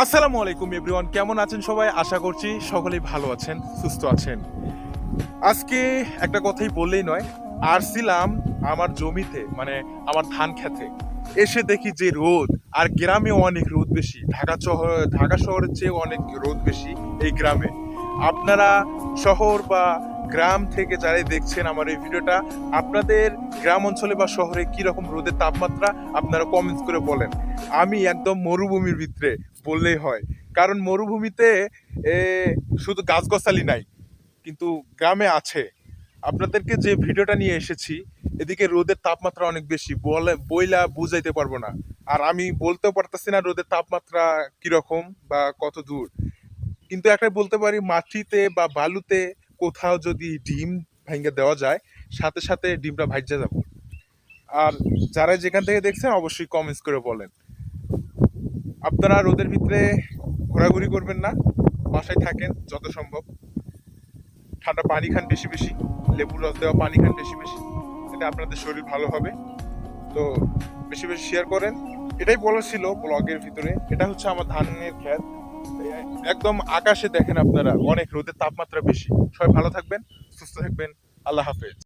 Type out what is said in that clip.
আসসালামু আলাইকুম এভরিওয়ান কেমন আছেন সবাই? আশা করছি সকলেই ভালো আছেন, সুস্থ আছেন। আজকে একটা কথাই বললেই নয় আসছিলাম আমার জমিতে মানে আমার ধান খেতে এসে দেখি যে রোদ, আর গ্রামে অনেক রোদ বেশি। ঢাকা শহর ঢাকা শহরের চেয়ে অনেক রোদ বেশি এই গ্রামে। আপনারা শহর বা গ্রাম থেকে যারাই দেখছেন আমার এই ভিডিওটা, আপনাদের গ্রাম অঞ্চলে বা শহরে কি রকম রোদের তাপমাত্রা, আপনারা কমেন্টস করে বলেন। আমি একদম মরুভূমির ভিতরে বললেই হয়। কারণ মরুভূমিতে এ, শুধু গাছগাছালি নাই কিন্তু গ্রামে আছে। আপনাদেরকে যে ভিডিওটা নিয়ে এসেছি এদিকে রোদের তাপমাত্রা অনেক বেশি। বলে বইলা বুঝাইতে পারব না। আর আমি বলতেও পারতেছি না রোদের তাপমাত্রা কীরকম বা কত দূর। কিন্তু একটাই বলতে পারি মাটিতে বা বালুতে কোথাও যদি ডিম ভেঙে দেওয়া যায় সাথে সাথে ডিমটা ভাইজা যাব। আর যারা যেখান থেকে দেখছেন অবশ্যই কমেন্টস করে বলেন। আপনারা রোদের ভিতরে ঘোরাঘুরি করবেন না। বাসায় থাকেন যত সম্ভব। ঠান্ডা পানি খান বেশি বেশি, লেবুর রস দেওয়া পানি খান বেশি বেশি এটা আপনাদের শরীর ভালো হবে। তো বেশি বেশি শেয়ার করেন। এটাই বলা ছিল ব্লগের ভিতরে, এটা হচ্ছে আমার ধানের ক্ষেত একদম আকাশে দেখেন আপনারা, অনেক রোদের তাপমাত্রা বেশি। সবাই ভালো থাকবেন, সুস্থ থাকবেন। আল্লাহ হাফেজ।